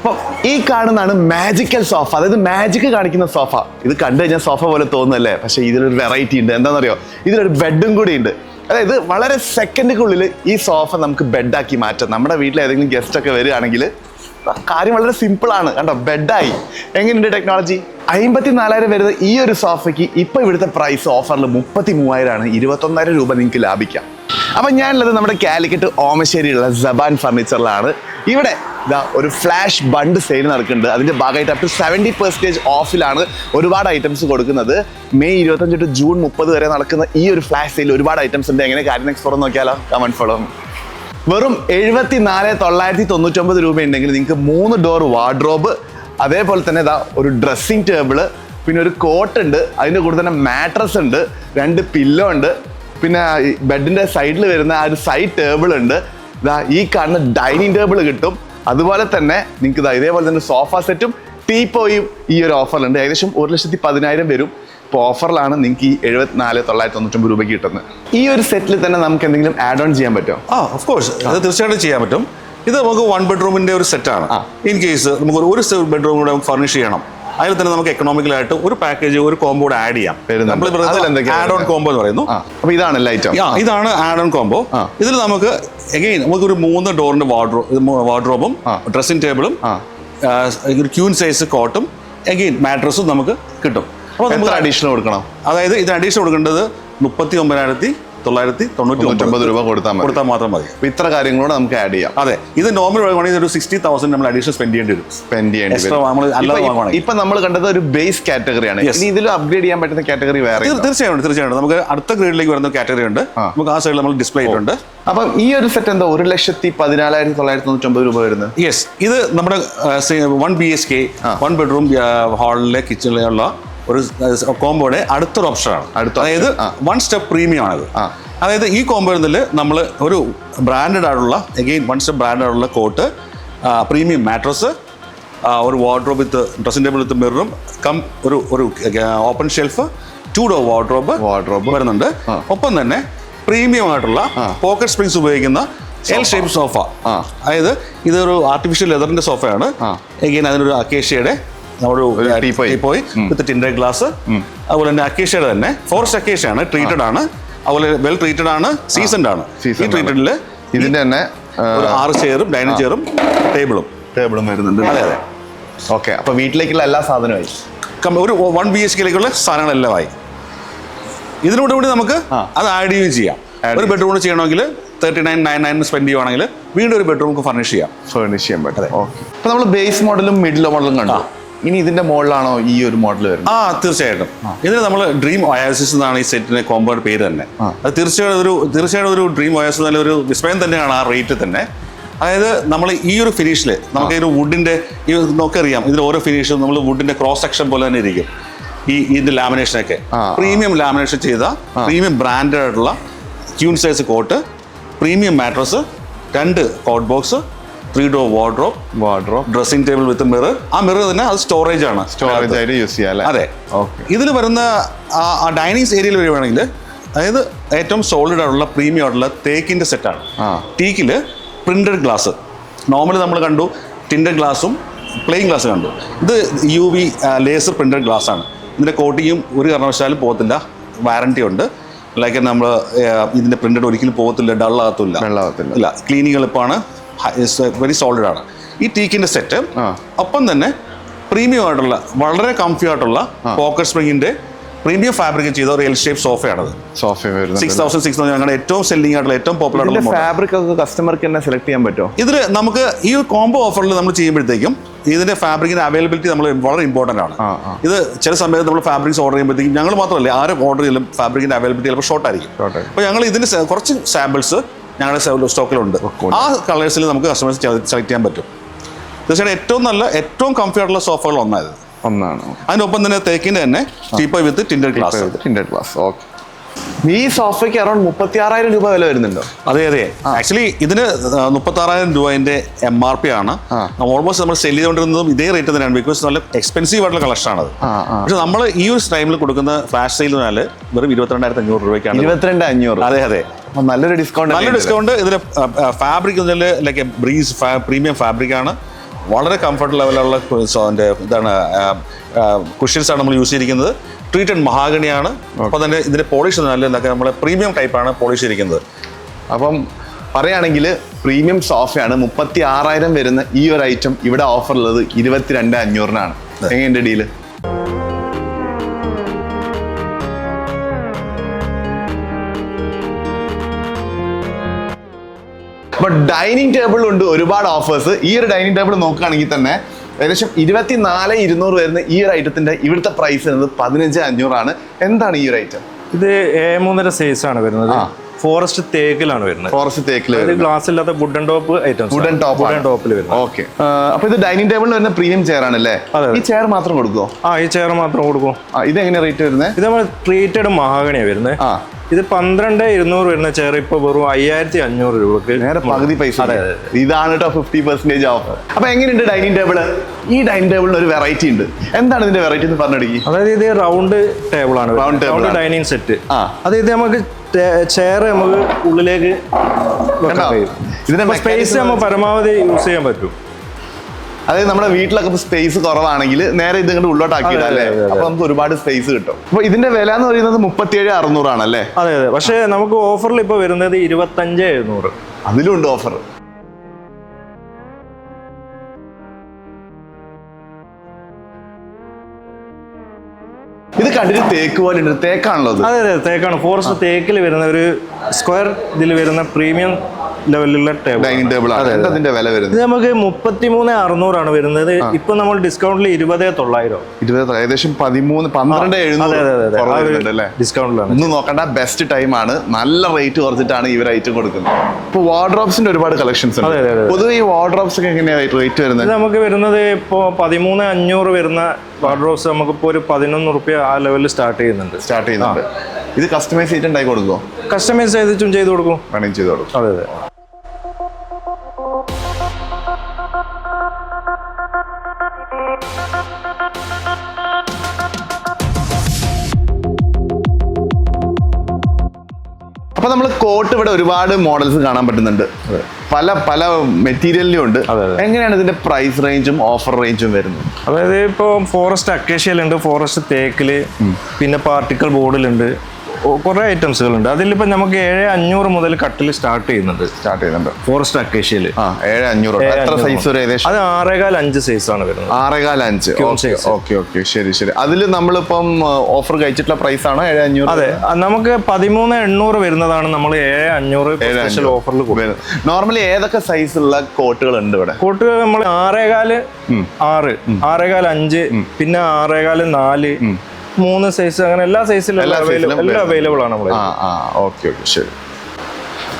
അപ്പോൾ ഈ കാണുന്നതാണ് മാജിക്കൽ സോഫ അതായത് മാജിക് കാണിക്കുന്ന സോഫ ഇത് കണ്ടു കഴിഞ്ഞാൽ സോഫ പോലെ തോന്നുന്നല്ലേ? പക്ഷേ ഇതിലൊരു വെറൈറ്റി ഉണ്ട്. എന്താണെന്നറിയോ ഇതിലൊരു ബെഡും കൂടി ഉണ്ട്. അതായത് വളരെ സെക്കൻഡുക്കുള്ളിൽ ഈ സോഫ നമുക്ക് ബെഡാക്കി മാറ്റാം. നമ്മുടെ വീട്ടിൽ ഏതെങ്കിലും ഗസ്റ്റ് ഒക്കെ വരികയാണെങ്കിൽ കാര്യം വളരെ സിമ്പിൾ ആണ്. കണ്ടോ? ബെഡായി എങ്ങനെയുണ്ട് ടെക്നോളജി അമ്പത്തി നാലായിരം വരുന്ന ഈ ഒരു സോഫയ്ക്ക് ഇപ്പൊ ഇവിടുത്തെ പ്രൈസ് ഓഫറിൽ മുപ്പത്തി മൂവായിരം ആണ് ഇരുപത്തൊന്നായിരം രൂപ നിങ്ങൾക്ക് ലാഭിക്കാം. അപ്പൊ ഞാനുള്ളത് നമ്മുടെ കാലിക്കറ്റ് ഓമശ്ശേരിയുള്ള ജബാൻ ഫർണിച്ചറിലാണ് ഇവിടെ ഇതാ ഒരു ഫ്ലാഷ് ബണ്ട് സെയിൽ നടക്കുന്നുണ്ട്. അതിന്റെ ഭാഗമായിട്ട് അപ് ടു സെവന്റി പെർസെന്റേജ് ഓഫിലാണ് ഒരുപാട് ഐറ്റംസ് കൊടുക്കുന്നത്. മെയ് ഇരുപത്തഞ്ച് ടു ജൂൺ മുപ്പത് വരെ നടക്കുന്ന ഈ ഒരു ഫ്ലാഷ് സെയിൽ ഒരുപാട് ഐറ്റംസ് ഉണ്ട്. എങ്ങനെ കാര്യം എക്സ്പ്ലോർ നോക്കിയാലോ? കമൻ ഫോളോ വെറും എഴുപത്തി നാല് തൊള്ളായിരത്തി തൊണ്ണൂറ്റൊമ്പത് രൂപ ഉണ്ടെങ്കിൽ നിങ്ങൾക്ക് മൂന്ന് ഡോർ വാർഡ്രോബ് അതേപോലെ തന്നെ ഇതാ ഒരു ഡ്രസ്സിങ് ടേബിൾ പിന്നെ ഒരു കോട്ട് ഉണ്ട്. അതിന്റെ കൂടെ തന്നെ മാട്രസ് ഉണ്ട്. രണ്ട് പില്ലോ ഉണ്ട്. പിന്നെ ബെഡിന്റെ സൈഡിൽ വരുന്ന ആ ഒരു സൈഡ് ടേബിൾ ഉണ്ട്. ഇതാ ഈ കാണുന്ന ഡൈനിങ് ടേബിൾ കിട്ടും. അതുപോലെ തന്നെ നിങ്ങൾക്ക് ഇതാ ഇതേപോലെ തന്നെ സോഫ സെറ്റും ടീപ്പോയും ഈ ഒരു ഓഫറിലുണ്ട് ഏകദേശം ഒരു ലക്ഷത്തി പതിനായിരം വരും ഇപ്പോൾ ഓഫറിലാണ് നിങ്ങൾക്ക് ഈ എഴുപത്തിനാല് തൊള്ളായിരത്തി തൊണ്ണൂറ്റൊമ്പത് രൂപയ്ക്ക് കിട്ടുന്നത്. ഈ ഒരു സെറ്റിൽ തന്നെ നമുക്ക് എന്തെങ്കിലും ആഡ് ഓൺ ചെയ്യാൻ പറ്റുമോ? ആ ഓഫ് കോഴ്സ് അത് തീർച്ചയായിട്ടും ചെയ്യാൻ പറ്റും. ഇത് നമുക്ക് വൺ ബെഡ്റൂമിന്റെ ഒരു സെറ്റാണ് ഇൻ കേസ് നമുക്ക് ഒരു- ഒരു ബെഡ്റൂം കൂടെ ഫർണിഷ് ചെയ്യണം. അതിൽ തന്നെ നമുക്ക് എക്കണോമിക്കലായിട്ട് ഒരു പാക്കേജ് ഒരു കോംബോ കൂടെ ആഡ് ചെയ്യാം. അതിലെന്തൊക്കെയാ ആഡ് ഓൺ കോംബോ എന്ന് പറയുന്നു. അപ്പോൾ ലൈറ്റ് ഐറ്റം ആ ഇതാണ് ആഡ് ഓൺ കോംബോ. ഇതിൽ നമുക്ക് എഗെയിൻ നമുക്ക് ഒരു മൂന്ന് ഡോറിന്റെ വാർഡ്രോ വാർഡ്രോബും ഡ്രസ്സിംഗ് ടേബിളും. ഒരു ക്യൂൻ സൈസ് കോട്ടും എഗെയിൻ മാട്രസും നമുക്ക് കിട്ടും. അപ്പോൾ നമുക്ക് അഡീഷണൽ കൊടുക്കണം? അതായത് ഇത് അഡീഷണൽ കൊടുക്കേണ്ടത് മുപ്പത്തി ഒമ്പതിനായിരത്തി തൊള്ളായിരത്തി തൊണ്ണൂറ്റി രൂപ കൊടുത്താൽ മതി. കൊടുത്താൽ മാത്രം മതി. ഇത്ര കാര്യങ്ങളോട് നമുക്ക് ആഡ് ചെയ്യാം. അതെ. ഇത് നോർമൽ വാങ്ങുകയാണെങ്കിൽ ഒരു സിക്സ്റ്റി തൗസൻഡ് നമ്മൾ അഡീഷണൽ സ്പെൻഡ് ചെയ്യേണ്ടി വരും. സ്പെൻഡ് ചെയ്യേണ്ടി വരും. അല്ലാതെ ഇപ്പൊ- വാങ്ങുവാണെങ്കിൽ. ഇപ്പൊ നമ്മൾ കണ്ടത് ഒരു ബേസ് കാറ്റഗറിയാണ് ആണ്. ഇനി ഇതിലും അപ്ഗ്രേഡ് ചെയ്യാൻ പറ്റുന്ന കാറ്റഗറി വേറെ തീർച്ചയായിട്ടും തീർച്ചയായും തീർച്ചയായും നമുക്ക് അടുത്ത ഗ്രേഡിലേക്ക് വരുന്ന കാറ്റഗറി ഉണ്ട്. നമുക്ക് ആ സൈഡിൽ നമ്മൾ ഡിസ്പ്ലേ ഉണ്ട് അപ്പം ഈ ഒരു സെറ്റ് എന്താ? ഒരു ലക്ഷത്തി പതിനാലായിരത്തി തൊള്ളായിരത്തി തൊണ്ണൂറ്റൊമ്പത് രൂപ വരുന്നത്. യെസ് ഇത് നമ്മുടെ one B S K. One bedroom ഹാളിലെ കിച്ചണിലുള്ള ഒരു കോംബോയുടെ അടുത്തൊരു ഓപ്ഷനാണ് അടുത്ത അതായത് വൺ സ്റ്റെപ്പ് പ്രീമിയം ആണത്. അതായത് ഈ കോമ്പോയിൽ നമ്മൾ ഒരു ബ്രാൻഡഡ് ആയിട്ടുള്ള എഗെയിൻ വൺ സ്റ്റെപ്പ് ബ്രാൻഡഡ് ആയിട്ടുള്ള കോട്ട് പ്രീമിയം മാട്രസ് ഒരു wardrobe with dressing table with മിററും cum ഒരു ഒരു open shelf two door wardrobe wardrobe വരുന്നുണ്ട്. ഒപ്പം തന്നെ പ്രീമിയം ആയിട്ടുള്ള പോക്കറ്റ് സ്പ്രിങ്സ് ഉപയോഗിക്കുന്ന എൽ ഷേപ്പ് സോഫ അതായത് ഇതൊരു ആർട്ടിഫിഷ്യൽ ലെതറിന്റെ സോഫയാണ്. എഗെയിൻ അതിനൊരു അക്കേഷ്യയുടെ നമ്മുടെ പോയി. With tinted glass. അതുപോലെ തന്നെ അക്കേഷ്യയുടെ തന്നെ. ഫോറസ്റ്റ് അക്കേഷ്യ ആണ് ട്രീറ്റഡ് ആണ്. അതുപോലെ വെൽ ട്രീറ്റഡ് ആണ് സീസൺഡ് ആണ്. ഈ ട്രീറ്റഡിൽ ഇതിന്റെ തന്നെ ഒരു ആറ് ചെയറും ഡൈനിങ് ചെയറും ടേബിളും ടേബിളും വരുന്നുണ്ട്. അതെ അതെ. ഓക്കെ അപ്പൊ വീട്ടിലേക്കുള്ള എല്ലാ സാധനമായി ഒരു വൺ ബി എച്ച് കെയിലേക്കുള്ള സാധനങ്ങളെല്ലാം ആയി. ഇതിനോട് കൂടി നമുക്ക് അത് ആഡ് ചെയ്യുകയും ചെയ്യാം. ഒരു ബെഡ്റൂം ചെയ്യണമെങ്കിൽ thirty nine nine nine spend ചെയ്യുവാണെങ്കിൽ വീണ്ടും ഒരു ബെഡ്റൂം ഫർണിഷ് ചെയ്യാം. ഫർണിഷ് ചെയ്യാൻ പറ്റും. ഓക്കെ അപ്പൊ നമ്മൾ ബേസ് മോഡലും മിഡിൽ മോഡലും കണ്ടു. ഇനി ഇതിന്റെ മുകളിലാണോ ഈ ഒരു മോഡൽ വരുന്നത്? ആ തീർച്ചയായിട്ടും. ഇതിന് നമ്മൾ ഡ്രീം ഒയാസിസ് എന്നാണ് ഈ സെറ്റിന്റെ കോമ്പൗണ്ട് പേര് തന്നെ. അത് തീർച്ചയായിട്ടും ഒരു തീർച്ചയായിട്ടും ഒരു ഡ്രീം ഒയാസ് നല്ല ഒരു വിസ്മയം തന്നെയാണ് ആ റേറ്റ് തന്നെ. അതായത് നമ്മൾ ഈ ഒരു ഫിനിഷിൽ നമുക്ക് ഈ ഒരു വുഡിന്റെ ഈ നോക്കറിയാം ഇതിൽ ഓരോ ഫിനിഷും നമ്മൾ വുഡിന്റെ ക്രോസ് സെക്ഷൻ പോലെ തന്നെ ഇരിക്കും. ഈ ഇതിന്റെ ലാമിനേഷനൊക്കെ. പ്രീമിയം ലാമിനേഷൻ ചെയ്ത പ്രീമിയം ബ്രാൻഡഡ് ആയിട്ടുള്ള queen size cot premium mattress രണ്ട് cot box three door wardrobe wardrobe dressing table with mirror ആ മിറർ തന്നെ അത് സ്റ്റോറേജ് ആണ്. സ്റ്റോറേജ് ആയിട്ട് യൂസ് ചെയ്യാം അതെ. ഓക്കെ ഇതിൽ വരുന്ന ആ- ഡൈനിങ് ഏരിയയിൽ വരുവാണെങ്കിൽ അതായത് ഏറ്റവും സോളിഡ് ആയിട്ടുള്ള പ്രീമിയം ആയിട്ടുള്ള തേക്കിന്റെ സെറ്റാണ്. ടീക്കിൽ പ്രിന്റഡ് ഗ്ലാസ് നോർമലി നമ്മൾ കണ്ടു ടിൻഡഡ് ഗ്ലാസും പ്ലെയിൻ ഗ്ലാസ് കണ്ടു. ഇത് U V laser printed glass ആണ്. ഇതിന്റെ കോട്ടിങ്ങും ഒരു കാരണവശാലും പോകത്തില്ല. വാറണ്ടി ഉണ്ട്. ലൈക്ക് നമ്മൾ ഇതിന്റെ പ്രിന്റഡ് ഒരിക്കലും പോകത്തില്ല ഡള്ളാകത്തില്ല ഡള്ളാകത്തില്ല. ഇല്ല ക്ലീനിങ് എളുപ്പമാണ് വെരി സോളിഡ് ആണ്. ഈ ടീക്കിന്റെ സെറ്റ്. ഒപ്പം തന്നെ പ്രീമിയം ആയിട്ടുള്ള വളരെ കംഫി ആയിട്ടുള്ള പോക്കറ്റ് സ്പ്രിങ്ങിന്റെ പ്രീമിയം ഫാബ്രിക് ചെയ്ത ഒരു എൽ ഷേപ്പ് സോഫയാണത് സോഫ സിക്സ് തൗസൻഡ് സിക്സ് ഞങ്ങളുടെ ഏറ്റവും സെല്ലിംഗ് ആയിട്ടുള്ള ഏറ്റവും പോപ്പുലർ ആയിട്ടുള്ള ഫാബ്രിക് ഒക്കെ കസ്റ്റമർക്ക് തന്നെ സെലക്ട് ചെയ്യാൻ പറ്റുമോ? ഇതിൽ നമുക്ക് ഈ ഒരു കോംബോ ഓഫറിൽ നമ്മൾ ചെയ്യുമ്പോഴത്തേക്കും ഇതിന്റെ ഫാബ്രിക്കിന്റെ അവൈലബിലിറ്റി നമ്മൾ വളരെ ഇമ്പോർട്ടന്റ് ആണ്. ഇത് ചില സമയത്ത് നമ്മൾ ഫാബ്രിക്സ് ഓർഡർ ചെയ്യുമ്പോഴത്തേക്കും ഞങ്ങൾ മാത്രമല്ല ആരും ഓർഡർ ചെയ്യലും ഫാബ്രിക്കിന്റെ അവൈലബിലിറ്റി ചിലപ്പോൾ ഷോർട്ട് ആയിരിക്കും. അപ്പോൾ ഞങ്ങൾ ഇതിന്റെ കുറച്ച് സാമ്പിൾസ് ഞങ്ങളുടെ സ്റ്റോക്കിലുണ്ട്. ആ കളേഴ്സിൽ നമുക്ക് കസ്റ്റമേഴ്സ് സെലക്ട് ചെയ്യാൻ പറ്റും. തീർച്ചയായിട്ടും ഏറ്റവും നല്ല ഏറ്റവും കംഫി ആയിട്ടുള്ള സോഫകൾ ഒന്നായത് ഒന്നാണ്. അതിനൊപ്പം തന്നെ തേക്കിന്റെ തന്നെ cheap with tinted glass tinted glass okay ഈ സോഫയ്ക്ക് അറൌണ്ട് മുപ്പത്തി ആറായിരം രൂപ വില വരുന്നുണ്ടോ? അതെ അതെ. ആക്ച്വലി ഇതിന് മുപ്പത്തി ആറായിരം രൂപന്റെ എം ആർ പി ആണ്. ഓൾമോസ്റ്റ് നമ്മൾ സെൽ ചെയ്തുകൊണ്ടിരുന്നതും ഇതേ റേറ്റ് തന്നെയാണ് ബിക്കോസ് നല്ല എക്സ്പെൻസീവ് ആയിട്ടുള്ള കളക്ഷൻ ആണ്. പക്ഷെ നമ്മൾ ഈ ഒരു ടൈമിൽ കൊടുക്കുന്ന ഫ്ലാഷ് സെയിൽ വെറും ഇരുപത്തിരണ്ടായിരത്തി അഞ്ഞൂറ് രൂപയ്ക്കാണ് ഇരുപത്തിരണ്ട് അഞ്ഞൂറ്. അതെ അതെ. നല്ലൊരു ഡിസ്കൗണ്ട് നല്ല ഡിസ്കൗണ്ട് ഇതിന് fabric like breeze premium fabric ആണ്. വളരെ കംഫർട്ട് ലെവലുള്ള ഇതാണ് കുഷ്യൻസ് ആണ് നമ്മൾ യൂസ് ചെയ്തിരിക്കുന്നത്. ട്രീറ്റഡ് മഹാഗണിയാണ് അപ്പോൾ തന്നെ ഇതിന്റെ പോളിഷ് നല്ല എന്തൊക്കെ നമ്മളെ പ്രീമിയം ടൈപ്പാണ് പോളിഷ് ചെയ്തിരിക്കുന്നത്. അപ്പം പറയുകയാണെങ്കിൽ പ്രീമിയം സോഫയാണ് മുപ്പത്തി ആറായിരം വരുന്ന ഈ ഒരു ഐറ്റം ഇവിടെ ഓഫർ ഉള്ളത് ഇരുപത്തിരണ്ട് അഞ്ഞൂറിനാണ്. എങ്ങനെയുണ്ട് ഡീൽ അപ്പൊ ഡൈനിങ് ടേബിൾ ഉണ്ട് ഒരുപാട് ഓഫേഴ്സ് ഈ ഒരു ഡൈനിങ് ടേബിൾ നോക്കുകയാണെങ്കിൽ തന്നെ ഏകദേശം ഇരുപത്തിനാല് ഇരുന്നൂറ് വരുന്ന ഈ ഒരു ഐറ്റത്തിന്റെ ഇവിടുത്തെ പ്രൈസ് വരുന്നത് പതിനഞ്ച് അഞ്ഞൂറാണ്. എന്താണ് ഈ ഒരു ഐറ്റം ഇത് ഏ മൂന്നര സൈസ് ആണ് വരുന്നത്. ഫോറസ്റ്റ് തേക്കിലാണ് വരുന്നത്. ഫോറസ്റ്റ് തേക്കിൽ ഗ്ലാസ് ഇല്ലാത്ത wooden top items wooden top wooden ടോപ്പിൽ വരുന്നത്. ഓക്കെ അപ്പൊ ഇത് ഡൈനിങ് ടേബിളിൽ വരുന്ന പ്രീമിയം ചെയർ ആണല്ലേ. ഈ ചെയർ മാത്രം കൊടുക്കുമോ ആ ഈ ചെയർ മാത്രം കൊടുക്കും. ഇത് എങ്ങനെ റേറ്റ് വരുന്നത്? ഇത് നമ്മൾ ട്രീറ്റഡ് മഹാഗണിയാണ് വരുന്നത്. ആ. ഇത് പന്ത്രണ്ട് ഇരുന്നൂറ് വരുന്ന ചെയർ ഇപ്പൊ വെറും അയ്യായിരത്തി അഞ്ഞൂറ് രൂപക്ക് നേരെ പകുതി പൈസ ഇതാണ് കേട്ടോ ഫിഫ്റ്റി പെർസെന്റേജ് ഓഫ് അപ്പൊ എങ്ങനെയുണ്ട് ഡൈനിങ് ടേബിൾ ഈ ഡൈനിങ് ടേബിളിന് ഒരു വെറൈറ്റി ഉണ്ട്. എന്താണ് ഇതിന്റെ വെറൈറ്റി എന്ന് പറഞ്ഞെടുക്കി? അതായത് ഇത് റൗണ്ട് ടേബിൾ ആണ്. റൗണ്ട് ടേബിൾ ഡൈനിങ് സെറ്റ് ആ. അത് ഇത് നമുക്ക് ചെയർ നമുക്ക് ഉള്ളിലേക്ക് ഇതിന്റെ സ്പേസ് നമ്മൾ പരമാവധി യൂസ് ചെയ്യാൻ പറ്റും. അതായത് നമ്മുടെ വീട്ടിലൊക്കെ സ്പേസ് കുറവാണെങ്കിൽ നേരെ ഇത് ഇങ്ങോട്ട് ഉള്ളോട്ടാക്കി ആക്കിയിടാം അല്ലേ. അപ്പൊ നമുക്ക് ഒരുപാട് സ്പേസ് കിട്ടും. അപ്പൊ ഇതിന്റെ വില എന്ന് പറയുന്നത് മുപ്പത്തിയേഴ് അറുന്നൂറാണല്ലേ അതെ അതെ. പക്ഷേ നമുക്ക് ഓഫറിൽ ഇപ്പൊ വരുന്നത് ഇരുപത്തഞ്ച് എഴുന്നൂറ്. അതിലും ഉണ്ട് ഓഫർ ഇത് കണ്ടിട്ട് തേക്ക് പോലെ ഉണ്ട്. തേക്കാണല്ലോ അതെ. അതെ തേക്കാണ്. ഫോറസ്റ്റ് തേക്കിൽ വരുന്ന ഒരു സ്ക്വയർ ഇതിൽ വരുന്ന പ്രീമിയം ലെവലിലുള്ള ടേബിൾ ഡൈനിങ് ടേബിൾ അതിന്റെ വില വരുന്നത്? ഇത് നമുക്ക് മുപ്പത്തിമൂന്ന് അറുന്നൂറാണ് വരുന്നത്. ഇപ്പൊ നമ്മൾ ഡിസ്കൗണ്ടിൽ ഇരുപത് തൊള്ളായിരം. ഇരുപത് ഏകദേശം പതിമൂന്ന് പന്ത്രണ്ട് എഴുന്നൂറ് ഡിസ്കൗണ്ടിലാണ് ഇന്ന് നോക്കണ്ട ബെസ്റ്റ് ടൈം ആണ്. നല്ല റേറ്റ് കുറച്ചിട്ടാണ് ഇവർ ഐറ്റം കൊടുക്കുന്നത്. ഇപ്പൊ വാർഡ്രോബ്സിന്റെ ഒരുപാട് കളക്ഷൻസ്. പൊതുവെ ഈ വാർഡ്രോബ്സ് ഒക്കെ എങ്ങനെയാണ് റേറ്റ് വരുന്നത്? ഇത് നമുക്ക് വരുന്നത് ഇപ്പോ പതിമൂന്ന് അഞ്ഞൂറ് വരുന്ന വാർഡ്രോബ്സ് നമുക്കിപ്പോ ഒരു പതിനൊന്ന് റുപ്യ ആ ലെവലിൽ സ്റ്റാർട്ട് ചെയ്യുന്നുണ്ട്. സ്റ്റാർട്ട് ചെയ്യുന്നുണ്ട്. ഇത് കസ്റ്റമൈസ് ചെയ്തിട്ടുണ്ടായി കൊടുക്കുമോ കസ്റ്റമൈസ് ചെയ്തിട്ടും ചെയ്ത് കൊടുക്കും. വേണമെങ്കിൽ ചെയ്ത് കൊടുക്കും. അതെ അതെ. കോട്ട് ഇവിടെ ഒരുപാട് മോഡൽസ് കാണാൻ പറ്റുന്നുണ്ട്. പല പല മെറ്റീരിയലിലും ഉണ്ട്. എങ്ങനെയാണ് ഇതിന്റെ പ്രൈസ് റേഞ്ചും ഓഫർ റേഞ്ചും വരുന്നത്? അതായത് ഇപ്പോൾ ഫോറസ്റ്റ് അക്കേഷ്യലുണ്ട് ഫോറസ്റ്റ് തേക്കിൽ പിന്നെ പാർട്ടിക്കൽ ബോർഡിലുണ്ട് കുറേ ഐറ്റംസുകളുണ്ട് അതിലിപ്പോൾ നമുക്ക് ഏഴ് അഞ്ഞൂറ് മുതൽ കട്ടിൽ സ്റ്റാർട്ട് ചെയ്യുന്നുണ്ട്. സ്റ്റാർട്ട് ചെയ്യുന്നുണ്ട്. ഫോറസ്റ്റ് അക്കേഷ്യൽ ആ ഏഴ് അഞ്ഞൂറ്. എത്ര സൈസ് ഒരു ഏകദേശം? അത് ആറേകാൽ അഞ്ച് സൈസ് ആണ് വരുന്നത്. ആറേകാൽ അഞ്ച്. ഓക്കെ ഓക്കെ ശരി ശരി. അതിൽ നമ്മളിപ്പം ഓഫർ കഴിച്ചിട്ടുള്ള പ്രൈസ് ആണ് ഏഴ് അഞ്ഞൂറ്? അതെ. നമുക്ക് പതിമൂന്ന് എണ്ണൂറ് വരുന്നതാണ് നമ്മൾ ഏഴ് അഞ്ഞൂറ് സ്പെഷ്യൽ ഓഫറിൽ കൊടുക്കും നോർമലി ഏതൊക്കെ സൈസ് ഉള്ള കോട്ടുകൾ ഉണ്ട് ഇവിടെ? കോട്ടുകൾ നമ്മൾ ആറേകാൽ ആറ് ആറേകാൽ അഞ്ച് പിന്നെ ആറേകാൽ നാല് മൂന്ന് സൈസ് അങ്ങനെ എല്ലാ സൈസിലും എല്ലാ അവൈലബിൾ ആണ് നമ്മൾ ആ ആ ഓക്കെ ഓക്കെ ശരി.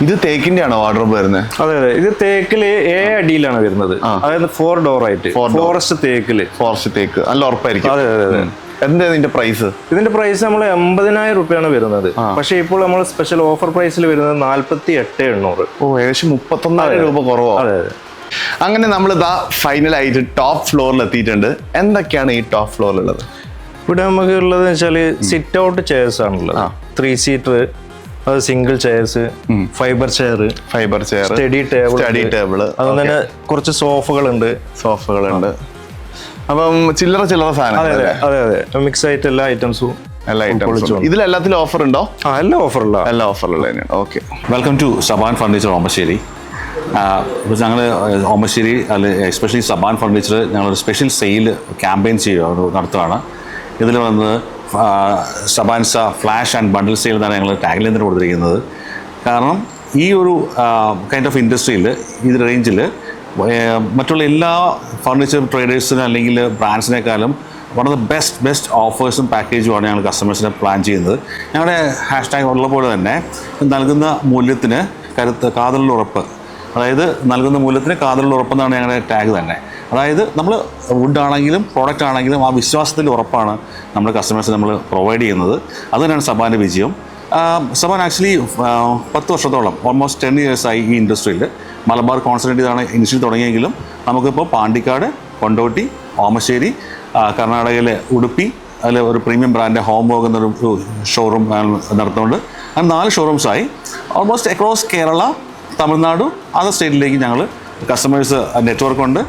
ഇത് തേക്കിന്റെ ആണോ വാർഡ്രോബ് വരുന്നത് അതെ അതെ. ഇത് തേക്കിൽ ഏ അടിയിലാണ് വരുന്നത്. അതായത് ഫോർ ഡോർ ആയിട്ട്. ഫോറസ്റ്റ് തേക്കിൽ. ഫോറസ്റ്റ് തേക്ക്. നല്ല ഉറപ്പായിരിക്കും. അതെ അതെ അതെ. എന്താ ഇതിന്റെ പ്രൈസ് ഇതിന്റെ പ്രൈസ് നമ്മൾ എൺപതിനായിരം രൂപയാണ് വരുന്നത്. പക്ഷെ ഇപ്പോൾ നമ്മൾ സ്പെഷ്യൽ ഓഫർ പ്രൈസിൽ വരുന്നത് നാല്പത്തി എട്ട് എണ്ണൂറ്. ഓ ഏകദേശം മുപ്പത്തൊന്നായിരം രൂപ കുറവോ? അതെ അതെ. അങ്ങനെ നമ്മൾ ഇതാ ഫൈനലായിട്ട് ടോപ്പ് ഫ്ലോറിൽ എത്തിയിട്ടുണ്ട്. എന്തൊക്കെയാണ് ഈ ടോപ്പ് ഫ്ലോറിലുള്ളത് ഇവിടെ നമുക്ക് ഉള്ളത് വെച്ചാൽ സിറ്റ് ഔട്ട് ചെയർസ് ആണുള്ളത്. ത്രീ സീറ്റർ അത് single chairs fibre chair fibre chair study table study table അതുപോലെ തന്നെ കുറച്ച് സോഫകൾ ഉണ്ട് അപ്പം ചില്ലറ ചില്ലറ സാധനം അതെ അതെ അതെ മിക്സ് ആയിട്ട് എല്ലാ ഐറ്റംസും. ഇതിലെല്ലാത്തിലും ഓഫർ ഉണ്ടോ? ആ എല്ലാ ഓഫറുള്ള എല്ലാ ഓഫറുള്ള തന്നെയാണ്. Okay welcome to Saban furniture Omassery ഇപ്പോൾ ഞങ്ങൾ ഓമശ്ശേരി അല്ല എസ്പെഷ്യലി സബാൻ ഫർണിച്ചർ ഞങ്ങളൊരു സ്പെഷ്യൽ സെയിൽ ക്യാമ്പയിൻ ചെയ്യുക നടത്തുകയാണ് ഇതിൽ വന്നത് Saban's flash and bundle sale എന്നാണ് ഞങ്ങൾ ടാഗ്ലൈൻ തന്നെ കൊടുത്തിരിക്കുന്നത്. കാരണം ഈ ഒരു കൈൻഡ് ഓഫ് ഇൻഡസ്ട്രിയിൽ ഈ റേഞ്ചിൽ മറ്റുള്ള എല്ലാ ഫർണിച്ചർ ട്രേഡേഴ്സിനും അല്ലെങ്കിൽ ബ്രാൻഡ്സിനേക്കാളും one of the best best ഓഫേഴ്സും പാക്കേജുമാണ് ഞങ്ങൾ കസ്റ്റമേഴ്സിനെ പ്ലാൻ ചെയ്യുന്നത്. ഞങ്ങളുടെ ഹാഷ് ടാഗ് ഉള്ള പോലെ തന്നെ നൽകുന്ന മൂല്യത്തിന് കരുത്ത് കാതലുള്ള ഉറപ്പ്. അതായത് നൽകുന്ന മൂല്യത്തിന് കാതലുള്ള ഉറപ്പെന്നാണ് ഞങ്ങളുടെ ടാഗ് തന്നെ. അതായത് നമ്മൾ വുഡ് ആണെങ്കിലും പ്രോഡക്റ്റ് ആണെങ്കിലും ആ വിശ്വാസത്തിന്റെ ഉറപ്പാണ് നമ്മൾ കസ്റ്റമേഴ്സ് നമ്മൾ പ്രൊവൈഡ് ചെയ്യുന്നത്. അത് തന്നെയാണ് സബാന്റെ വിജയം സബാൻ ആക്ച്വലി പത്ത് വർഷത്തോളം ഓൾമോസ്റ്റ് ടെൻ ഇയേഴ്സായി ഈ ഇൻഡസ്ട്രിയിൽ മലബാർ കോൺസെൻട്രേറ്റ് ഇതാണ് ഇൻഡസ്ട്രി തുടങ്ങിയെങ്കിലും നമുക്കിപ്പോൾ പാണ്ടിക്കാട് കൊണ്ടോട്ടി ഓമശ്ശേരി കർണാടകയിലെ ഉടുപ്പി അതിൽ ഒരു പ്രീമിയം ബ്രാൻഡ് ഹോം വോഗ് എന്നൊരു ഷോറൂം നടത്തുന്നുണ്ട്. അങ്ങനെ നാല് ഷോറൂംസായി almost across Kerala Tamil Nadu other സ്റ്റേറ്റിലേക്ക് ഞങ്ങൾ കസ്റ്റമേഴ്സ് നെറ്റ്വർക്ക് ഉണ്ട്.